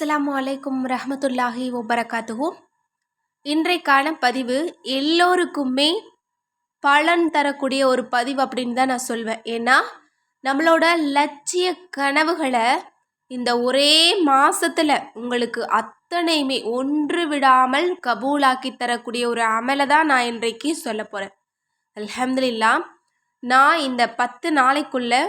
அஸ்லாம் அலைக்கும் ரஹமத்துல்லாஹி வபரகாத்துஹு. இன்றைக்கான பதிவு எல்லோருக்குமே பலன் தரக்கூடிய ஒரு பதிவு அப்படின்னு தான் நான் சொல்வேன். ஏன்னா நம்மளோட லட்சிய கனவுகளை இந்த ஒரே மாதத்தில் உங்களுக்கு அத்தனையுமே ஒன்று விடாமல் கபூலாக்கி தரக்கூடிய ஒரு அமலை தான் நான் இன்றைக்கு சொல்ல போகிறேன் அல்ஹம்துலில்லா நான் இந்த பத்து நாளைக்குள்ளே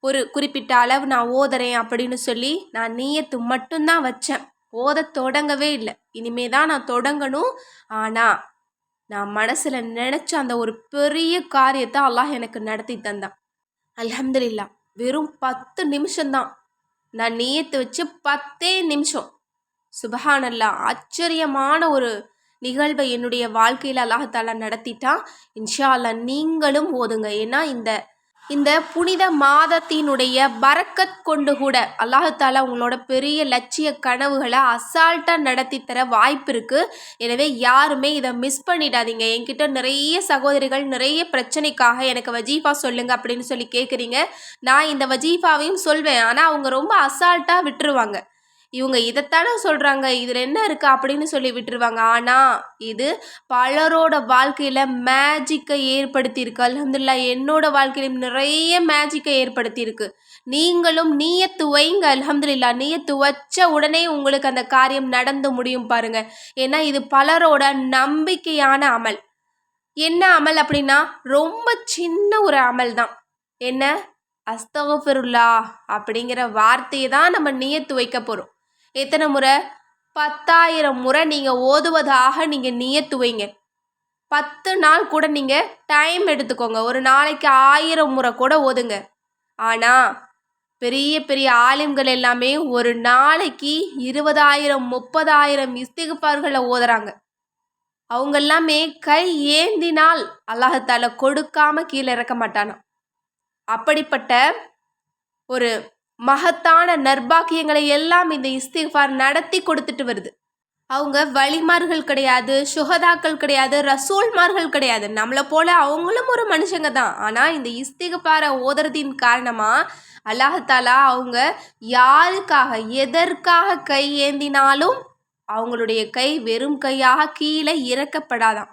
ஒரு குறிப்பிட்ட அளவு நான் ஓதுறேன் அப்படின்னு சொல்லி நான் நீயத்து மட்டும்தான் வச்சேன். ஓத தொடங்கவே இல்லை. இனிமே தான் நான் தொடங்கணும். ஆனால் நான் மனசில் நினச்ச அந்த ஒரு பெரிய காரியத்தை அல்லாஹ் எனக்கு நடத்தி தந்தான். அலமதுல்லா வெறும் பத்து நிமிஷம்தான். நான் நீயத்து வச்சு பத்தே நிமிஷம். சுபஹானல்லா ஆச்சரியமான ஒரு நிகழ்வை என்னுடைய வாழ்க்கையில் அல்லாஹாலா நடத்திட்டான். இன்ஷா அல்லா நீங்களும் ஓதுங்க. ஏன்னா இந்த இந்த புனித மாதத்தினுடைய பறக்கத் கொண்டு கூட அல்லாஹால உங்களோட பெரிய லட்சிய கனவுகளை அசால்ட்டாக நடத்தி தர வாய்ப்பு இருக்குது எனவே யாருமே இதை மிஸ் பண்ணிடாதீங்க. என்கிட்ட நிறைய சகோதரிகள் நிறைய பிரச்சனைக்காக எனக்கு வஜீஃபா சொல்லுங்க அப்படின்னு சொல்லி கேட்குறீங்க நான் இந்த வஜீஃபாவையும் சொல்வேன். ஆனால் அவங்க ரொம்ப அசால்ட்டாக விட்டுருவாங்க. இவங்க இதைத்தானே சொல்கிறாங்க இதில் என்ன இருக்குது அப்படின்னு சொல்லி விட்டுருவாங்க. ஆனால் இது பலரோட வாழ்க்கையில் மேஜிக்கை ஏற்படுத்தியிருக்கு. அலமதுல்லா என்னோட வாழ்க்கையிலும் நிறைய மேஜிக்கை ஏற்படுத்தியிருக்கு. நீங்களும் நீயத்து வைங்க அலமதுல்லா நீயத்து வச்ச உடனே உங்களுக்கு அந்த காரியம் நடந்து முடியும் பாருங்க. ஏன்னா இது பலரோட நம்பிக்கையான அமல். என்ன அமல் அப்படின்னா ரொம்ப சின்ன ஒரு அமல் தான். என்ன? அஸ்தகஃபிருல்லா அப்படிங்கிற வார்த்தையை தான் நம்ம நியத்து வைக்க போகிறோம் எத்தனை முறை? பத்தாயிரம் முறை நீங்கள் ஓதுவதாக நீங்கள் நியத்து வைங்க பத்து நாள் கூட நீங்கள் டைம் எடுத்துக்கோங்க. ஒரு நாளைக்கு ஆயிரம் முறை கூட ஓதுங்க. ஆனால் பெரிய பெரிய ஆலிம்கள் எல்லாமே ஒரு நாளைக்கு இருபதாயிரம் முப்பதாயிரம் இஸ்திகுப்பார்களை ஓதுறாங்க. அவங்க எல்லாமே கை ஏந்தினால் அல்லாஹத்தால கொடுக்காம கீழே இறக்க மாட்டானா? அப்படிப்பட்ட ஒரு மகத்தான நர்பாக்கியங்களை எல்லாம் இந்த இஸ்திஃபார் நடத்தி கொடுத்துட்டு வருது. அவங்க வழிமார்கள் கிடையாது சுகதாக்கள் கிடையாது ரசூல்மார்கள் கிடையாது. நம்மளை போல அவங்களும் ஒரு மனுஷங்க தான். ஆனால் இந்த இஸ்திகபாரை ஓதுறதின் காரணமாக அல்லாஹாலா அவங்க யாருக்காக எதற்காக கை ஏந்தினாலும் அவங்களுடைய கை வெறும் கையாக கீழே இறக்கப்படாதான்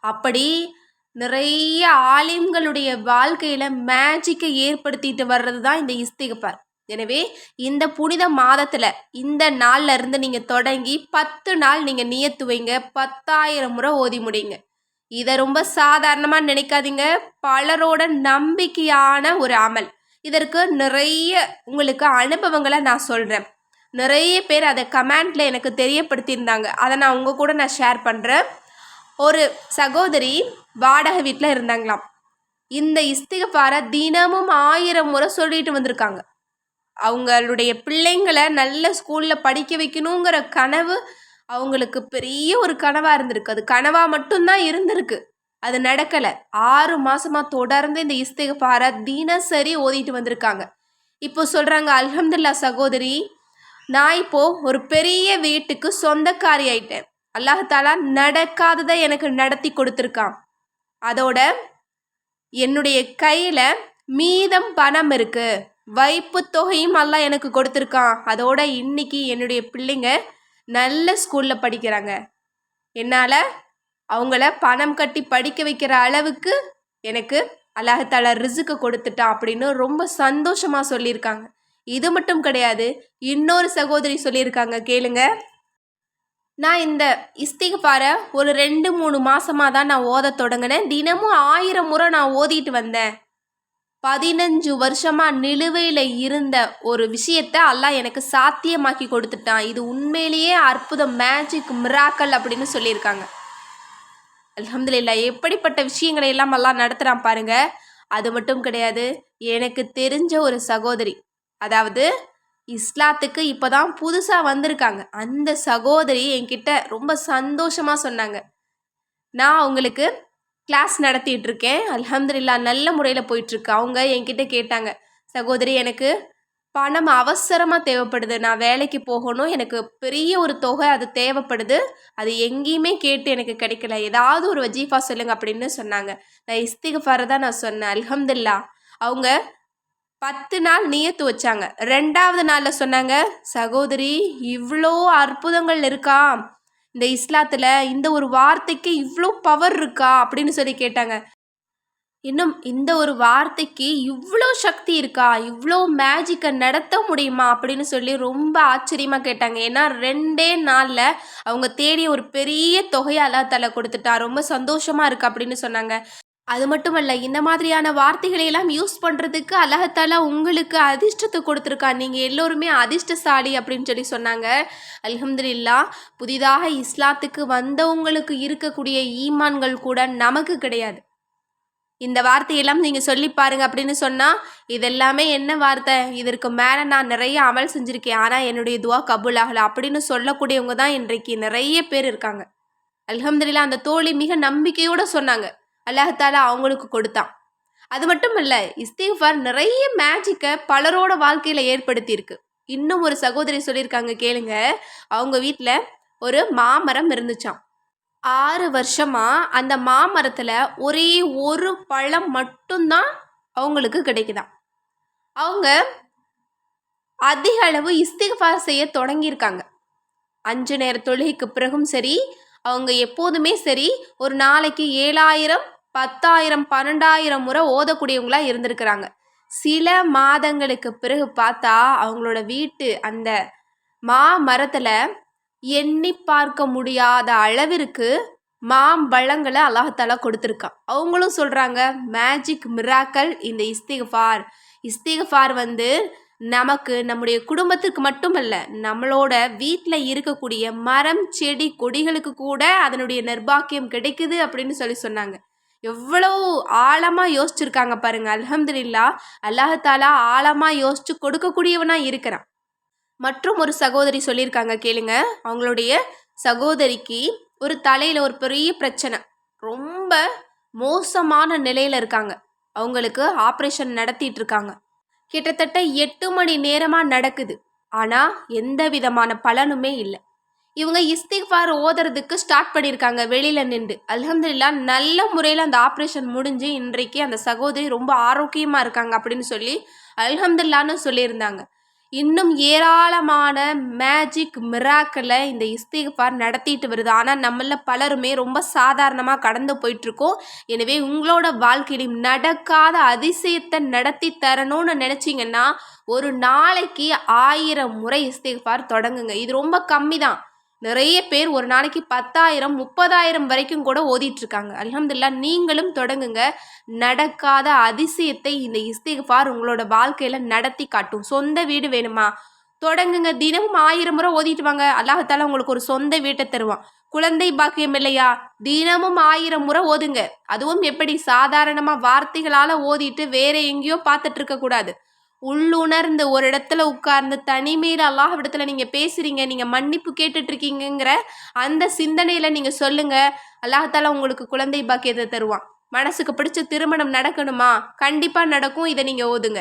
அப்படி நிறைய ஆலிம்களுடைய வாழ்க்கையில் மேஜிக்கை ஏற்படுத்திட்டு வர்றது தான் இந்த இஸ்திகப்பார் எனவே இந்த புனித மாதத்தில் இந்த நாளில் இருந்து நீங்கள் தொடங்கி பத்து நாள் நீங்கள் நியத்து வைங்க. பத்தாயிரம் முறை ஓதி முடியுங்க இதை ரொம்ப சாதாரணமாக நினைக்காதீங்க. பலரோட நம்பிக்கையான ஒரு அமல். இதற்கு நிறைய உங்களுக்கு அனுபவங்களை நான் சொல்கிறேன் நிறைய பேர் அதை கமெண்டில் எனக்கு தெரியப்படுத்தியிருந்தாங்க. அதை நான் உங்கள் கூட நான் ஷேர் பண்ணுறேன் ஒரு சகோதரி வாடகை வீட்டில் இருந்தாங்களாம். இந்த இஸ்திகப்பாரை தினமும் ஆயிரம் முறை சொல்லிட்டு வந்திருக்காங்க. அவங்களுடைய பிள்ளைங்களை நல்ல ஸ்கூலில் படிக்க வைக்கணுங்கிற கனவு அவங்களுக்கு பெரிய ஒரு கனவாக இருந்திருக்கு. அது கனவாக மட்டும்தான் இருந்திருக்கு. அது நடக்கலை. ஆறு மாதமாக தொடர்ந்து இந்த இஸ்திகபாரை தினசரி ஓதிட்டு வந்திருக்காங்க. இப்போ சொல்கிறாங்க அல்ஹம்துல்லா சகோதரி நான் இப்போது ஒரு பெரிய வீட்டுக்கு சொந்தக்காரி ஆயிட்டேன். அல்லாஹாலா நடக்காததை எனக்கு நடத்தி கொடுத்துருக்கான். அதோட என்னுடைய கையில் மீதம் பணம் இருக்குது வைப்பு தொகையும் எல்லாம் எனக்கு கொடுத்துருக்கான். அதோட இன்னைக்கு என்னுடைய பிள்ளைங்க நல்ல ஸ்கூலில் படிக்கிறாங்க. என்னால் அவங்கள பணம் கட்டி படிக்க வைக்கிற அளவுக்கு எனக்கு அல்லாஹால ரிசுக்கு கொடுத்துட்டான் அப்படின்னு ரொம்ப சந்தோஷமாக சொல்லியிருக்காங்க. இது மட்டும் கிடையாது இன்னொரு சகோதரி சொல்லியிருக்காங்க கேளுங்க. நான் இந்த இஸ்திகபாரை ஒரு ரெண்டு மூணு மாசமாக தான் நான் ஓத தொடங்கினேன். தினமும் ஆயிரம் முறை நான் ஓதிட்டு வந்தேன். பதினஞ்சு வருஷமா நிலுவையில் இருந்த ஒரு விஷயத்த அல்லாஹ் எனக்கு சாத்தியமாக்கி கொடுத்துட்டான். இது உண்மையிலேயே அற்புதம் மேஜிக் மிராக்கல் அப்படின்னு சொல்லியிருக்காங்க. அலமதுல்லா எப்படிப்பட்ட விஷயங்களை எல்லாம் எல்லாம் நடத்துகிறான் பாருங்க. அது மட்டும் கிடையாது எனக்கு தெரிஞ்ச ஒரு சகோதரி அதாவது இஸ்லாத்துக்கு இப்போ தான் புதுசாக வந்திருக்காங்க. அந்த சகோதரி என்கிட்ட ரொம்ப சந்தோஷமாக சொன்னாங்க. நான் அவங்களுக்கு கிளாஸ் நடத்திட்டு இருக்கேன் அலமதுல்லா நல்ல முறையில் போயிட்டுருக்கு. அவங்க என்கிட்ட கேட்டாங்க சகோதரி எனக்கு பணம் அவசரமாக தேவைப்படுது. நான் வேலைக்கு போகணும். எனக்கு பெரிய ஒரு தொகை அது தேவைப்படுது. அது எங்கேயுமே கேட்டு எனக்கு கிடைக்கல. ஏதாவது ஒரு வஜீஃபா சொல்லுங்க அப்படின்னு சொன்னாங்க. நான் இஸ்திகஃபாரை தான் நான் சொன்னேன். அலமதுல்லா அவங்க பத்து நாள் நியத்து வச்சாங்க. ரெண்டாவது நாளில் சொன்னாங்க சகோதரி இவ்வளோ அற்புதங்கள் இருக்கா? இந்த இஸ்லாத்தில் இந்த ஒரு வார்த்தைக்கு இவ்வளோ பவர் இருக்கா அப்படின்னு சொல்லி கேட்டாங்க. இன்னும் இந்த ஒரு வார்த்தைக்கு இவ்வளோ சக்தி இருக்கா? இவ்வளோ மேஜிக்கை நடத்த முடியுமா? அப்படின்னு சொல்லி ரொம்ப ஆச்சரியமாக கேட்டாங்க. ஏன்னா ரெண்டே நாளில் அவங்க தேடிய ஒரு பெரிய தொகையை அல்லா தலை கொடுத்துட்டா. ரொம்ப சந்தோஷமாக இருக்கு அப்படின்னு சொன்னாங்க. அது மட்டும் இந்த மாதிரியான வார்த்தைகளை எல்லாம் யூஸ் பண்ணுறதுக்கு அல்லாஹாலா உங்களுக்கு அதிர்ஷ்டத்தை கொடுத்துருக்கா. நீங்கள் எல்லோருமே அதிர்ஷ்டசாலி அப்படின்னு சொல்லி சொன்னாங்க. அலமதுல்லா புதிதாக இஸ்லாத்துக்கு வந்தவங்களுக்கு இருக்கக்கூடிய ஈமான்கள் கூட நமக்கு கிடையாது. இந்த வார்த்தையெல்லாம் நீங்கள் சொல்லி பாருங்க அப்படின்னு சொன்னால் இதெல்லாமே என்ன வார்த்தை? இதற்கு மேலே நான் நிறைய அமல் செஞ்சுருக்கேன். ஆனால் என்னுடைய துவா கபுல் ஆகலை. அப்படின்னு சொல்லக்கூடியவங்க தான் இன்றைக்கு நிறைய பேர் இருக்காங்க. அலமதுல்லா அந்த தோழி மிக நம்பிக்கையோடு சொன்னாங்க. அல்லாஹாலா அவங்களுக்கு கொடுத்தான். அது மட்டும் இல்லை இஸ்தீஃபார் நிறைய மேஜிக்கை பலரோட வாழ்க்கையில் ஏற்படுத்தியிருக்கு. இன்னும் ஒரு சகோதரி சொல்லியிருக்காங்க கேளுங்க. அவங்க வீட்டில் ஒரு மாமரம் இருந்துச்சாம். ஆறு வருஷமாக அந்த மாமரத்தில் ஒரே ஒரு பழம் மட்டும்தான் அவங்களுக்கு கிடைக்குதாம். அவங்க அதிக அளவு இஸ்திஃபார் செய்ய தொடங்கியிருக்காங்க. அஞ்சு நேர தொழுகைக்கு பிறகும் சரி அவங்க எப்போதுமே சரி ஒரு நாளைக்கு ஏழாயிரம் பத்தாயிரம் பன்னெண்டாயிரம் முறை ஓதக்கூடியவங்களாக இருந்திருக்கிறாங்க. சில மாதங்களுக்கு பிறகு பார்த்தா அவங்களோட வீட்டு அந்த மா மரத்தில் எண்ணி பார்க்க முடியாத அளவிற்கு மாம்பழங்களை அல்லாஹாலா கொடுத்துருக்கான். அவங்களும் சொல்கிறாங்க மேஜிக் மிராக்கல் இந்த இஸ்திகஃபார் இஸ்திகஃபார் வந்து நமக்கு நம்முடைய குடும்பத்துக்கு மட்டுமல்ல நம்மளோட வீட்டில் இருக்கக்கூடிய மரம் செடி கொடிகளுக்கு கூட அதனுடைய நிர்பாக்கியம் கிடைக்குது அப்படின்னு சொல்லி சொன்னாங்க. எவ்வளோ ஆழமாக யோசிச்சிருக்காங்க பாருங்க. அலமதுல்லா அல்லாஹாலா ஆழமாக யோசிச்சு கொடுக்கக்கூடியவனாக இருக்கிறான். மற்றும் ஒரு சகோதரி சொல்லியிருக்காங்க கேளுங்க. அவங்களுடைய சகோதரிக்கு ஒரு தலையில் ஒரு பெரிய பிரச்சனை. ரொம்ப மோசமான நிலையில் இருக்காங்க. அவங்களுக்கு ஆப்ரேஷன் நடத்திட்டு இருக்காங்க. கிட்டத்தட்ட எட்டு மணி நேரமாக நடக்குது. ஆனால் எந்த விதமான பலனுமே இல்லை. இவங்க இஸ்திக்ஃபார் ஓதுறதுக்கு ஸ்டார்ட் பண்ணியிருக்காங்க வெளியில் நின்று. அலமதுல்லா நல்ல முறையில் அந்த ஆப்ரேஷன் முடிஞ்சு இன்றைக்கு அந்த சகோதரி ரொம்ப ஆரோக்கியமாக இருக்காங்க அப்படின்னு சொல்லி அலமதுல்லான்னு சொல்லியிருந்தாங்க. இன்னும் ஏராளமான மேஜிக் மிராக்களை இந்த இஸ்திகார் நடத்திட்டு வருது. ஆனால் நம்மள பலருமே ரொம்ப சாதாரணமாக கடந்து போயிட்டுருக்கோம். எனவே உங்களோட வாழ்க்கையிலும் நடக்காத அதிசயத்தை நடத்தி தரணும்னு நினச்சிங்கன்னா ஒரு நாளைக்கு ஆயிரம் முறை இஸ்திகார் தொடங்குங்க. இது ரொம்ப கம்மி தான் நிறைய பேர் ஒரு நாளைக்கு பத்தாயிரம் முப்பதாயிரம் வரைக்கும் கூட ஓதிட்டுருக்காங்க. அலமதுல்லா நீங்களும் தொடங்குங்க. நடக்காத அதிசயத்தை இந்த இஸ்திகார் உங்களோட வாழ்க்கையில் நடத்தி காட்டும். சொந்த வீடு வேணுமா? தொடங்குங்க. தினமும் ஆயிரம் முறை ஓதிட்டு வாங்க. அல்லாஹால உங்களுக்கு ஒரு சொந்த வீட்டை தருவான். குழந்தை பாக்கியம் இல்லையா? தினமும் ஆயிரம் முறை ஓதுங்க. அதுவும் எப்படி? சாதாரணமாக வார்த்தைகளால் ஓதிட்டு வேற எங்கேயோ பார்த்துட்டு இருக்கக்கூடாது. உள்ளுணர்ந்து ஒரு இடத்துல உட்கார்ந்து தனிமையில் அல்லாஹ் இடத்துல நீங்கள் பேசுகிறீங்க நீங்கள் மன்னிப்பு கேட்டுட்ருக்கீங்கிற அந்த சிந்தனையில் நீங்கள் சொல்லுங்கள் அல்லாஹால உங்களுக்கு குழந்தை பாக்கியத்தை தருவான். மனசுக்கு பிடிச்ச திருமணம் நடக்கணுமா? கண்டிப்பாக நடக்கும். இதை நீங்கள் ஓதுங்க.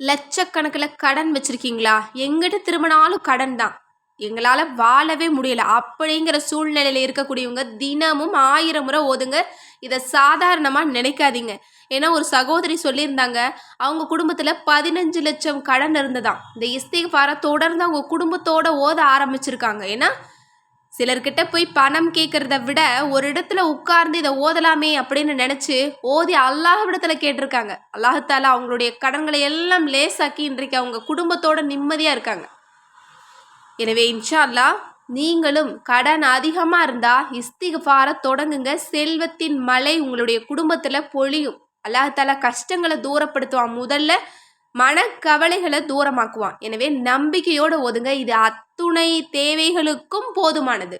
லட்சக்கணக்கில் கடன் வச்சுருக்கீங்களா? எங்கிட்ட திருமணாலும் கடன் தான். எங்களால் வாழவே முடியல. அப்படிங்கிற சூழ்நிலையில் இருக்கக்கூடியவங்க தினமும் ஆயிரம் முறை ஓதுங்க. இதை சாதாரணமாக நினைக்காதீங்க. ஏன்னா ஒரு சகோதரி சொல்லியிருந்தாங்க அவங்க குடும்பத்தில் பதினஞ்சு லட்சம் கடன் இருந்ததாம் இந்த இஸ்திகாரை தொடர்ந்து அவங்க குடும்பத்தோட ஓத ஆரம்பிச்சிருக்காங்க. ஏன்னா சிலர்கிட்ட போய் பணம் கேட்குறத விட ஒரு இடத்துல உட்கார்ந்து இதை ஓதலாமே அப்படின்னு நினச்சி ஓதி அல்லாஹ்விடத்தில் கேட்டிருக்காங்க. அல்லாஹால அவங்களுடைய கடன்களை எல்லாம் லேசாக்கி இன்றைக்கு அவங்க குடும்பத்தோட நிம்மதியாக இருக்காங்க. எனவே இன்ஷா அல்லா நீங்களும் கடன் அதிகமாக இருந்தால் இஸ்திகார தொடங்குங்க. செல்வத்தின் மலை உங்களுடைய குடும்பத்தில் பொழியும். அல்லாஹால கஷ்டங்களை தூரப்படுத்துவான். முதல்ல மனக்கவலைகளை தூரமாக்குவான். எனவே நம்பிக்கையோடு ஒதுங்க இது அத்துணை தேவைகளுக்கும் போதுமானது.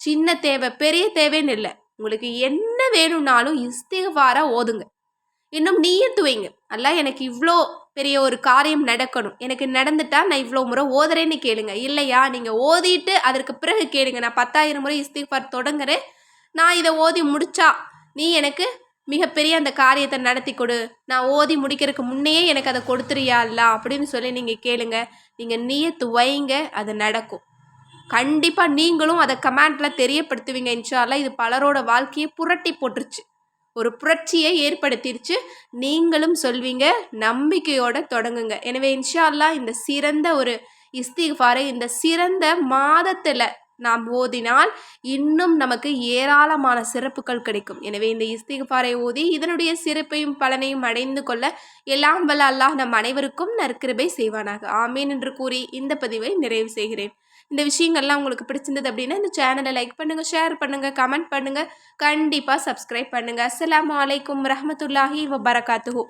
சின்ன தேவை பெரிய தேவைன்னு இல்லை. உங்களுக்கு என்ன வேணும்னாலும் இஸ்திகாரா ஓதுங்க. இன்னும் நீயே துவைங்க அல்ல எனக்கு இவ்வளோ பெரிய ஒரு காரியம் நடக்கணும். எனக்கு நடந்துட்டா நான் இவ்வளோ முறை ஓதுறேன்னு கேளுங்க. இல்லையா நீங்கள் ஓதிட்டு அதற்கு பிறகு கேளுங்க. நான் பத்தாயிரம் முறை இஸ்திஃபார் தொடங்குறேன். நான் இதை ஓதி முடிச்சா நீ எனக்கு மிகப்பெரிய அந்த காரியத்தை நடத்தி கொடு. நான் ஓதி முடிக்கிறதுக்கு முன்னையே எனக்கு அதை கொடுத்துறியா இல்ல அப்படின்னு சொல்லி நீங்கள் கேளுங்க. நீங்கள் நீயத்து வைங்க அது நடக்கும். கண்டிப்பாக நீங்களும் அதை கமெண்ட்டில் தெரியப்படுத்துவீங்க இன்ஷால்லாம் இது பலரோட வாழ்க்கையை புரட்டி போட்டுருச்சு. ஒரு புரட்சியை ஏற்படுத்திருச்சு. நீங்களும் சொல்வீங்க நம்பிக்கையோட தொடங்குங்க. எனவே இன்ஷா இந்த சிறந்த ஒரு இஸ்திஃபாரை இந்த சிறந்த மாதத்தில் நாம் ஓதினால் இன்னும் நமக்கு ஏராளமான சிறப்புகள் கிடைக்கும். எனவே இந்த இஸ்திஃபாரை ஓதி இதனுடைய சிறப்பையும் பலனையும் அடைந்து கொள்ள எல்லாம் வல்ல அல்லாஹ் நம் அனைவருக்கும் நற்கிருபை செய்வானாக. ஆமீன் என்று கூறி இந்த பதிவை நிறைவு செய்கிறேன். இந்த விஷயங்கள்லாம் உங்களுக்கு பிடிச்சிருந்தது அப்படின்னா இந்த சேனலை லைக் பண்ணுங்கள் ஷேர் பண்ணுங்கள் கமெண்ட் பண்ணுங்கள் கண்டிப்பாக சப்ஸ்கிரைப் பண்ணுங்கள் அஸ்லாம் அலைக்கும் ரஹமத்துல்லாஹி வபரகாத்துஹூ.